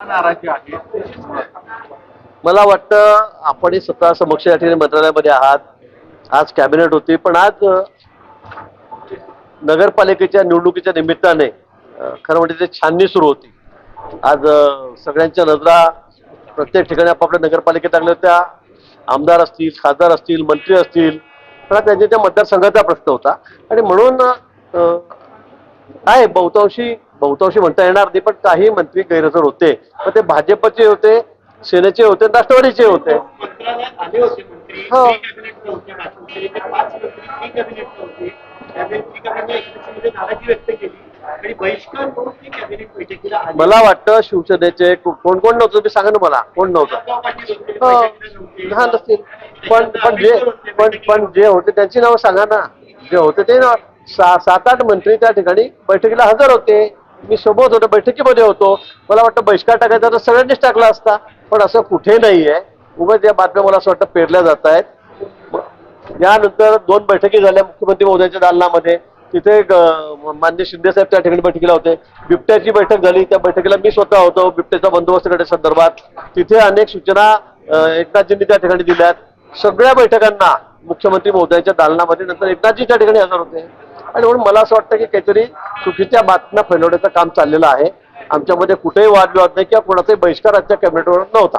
नाराजी आहे मला वाटतं आपण स्वतः समक्ष या ठिकाणी मंत्रालयामध्ये आहात. आज कॅबिनेट होती पण आज नगरपालिकेच्या निवडणुकीच्या निमित्ताने खरं म्हणजे ते छाननी सुरू होती. आज सगळ्यांच्या नजरा प्रत्येक ठिकाणी आपापल्या नगरपालिकेत लागल्या होत्या. आमदार असतील खासदार असतील मंत्री असतील पण त्यांच्या त्या मतदारसंघाचा प्रश्न होता. आणि म्हणून काय आहे बहुतांशी बहुतांशी म्हणता येणार नाही पण काही मंत्री गैरहजर होते. पण ते भाजपचे होते सेनेचे होते राष्ट्रवादीचे होते. हो. मला वाटतं शिवसेनेचे कोण कोण नव्हतं? तुम्ही सांगा ना मला. कोण नव्हतं? हो. पण पण जे पण पण जे होते त्यांची नावं सांगा ना. जे होते ते ना सात आठ मंत्री त्या ठिकाणी बैठकीला हजर होते. मी सोबत होतो बैठकीमध्ये होतो. मला वाटतं बहिष्कार टाकायचा तर सगळ्यांनीच टाकला असता पण असं कुठे नाहीये. उगाच या बातम्या मला असं वाटतं पेरल्या जात आहेत. यानंतर दोन बैठकी झाल्या मुख्यमंत्री महोदयांच्या दालनामध्ये. तिथे मान्य शिंदे साहेब त्या ठिकाणी बैठकीला होते. बिबट्याची बैठक झाली. त्या बैठकीला मी स्वतः होतो. बिबट्याचा बंदोबस्त करण्या संदर्भात. तिथे अनेक सूचना एकनाथजींनी त्या ठिकाणी दिल्यात. सगळ्या बैठकांना मुख्यमंत्री महोदयांच्या दालनामध्ये नंतर एकनाथजी त्या ठिकाणी हजर होते. आणि म्हणून मला असं वाटतं की काहीतरी चुकीच्या बातम्या फैलवण्याचं काम चाललेलं आहे. आमच्यामध्ये कुठेही वादविवाद नाही किंवा कोणाचाही बहिष्कार आजच्या कॅबिनेटवर नव्हता.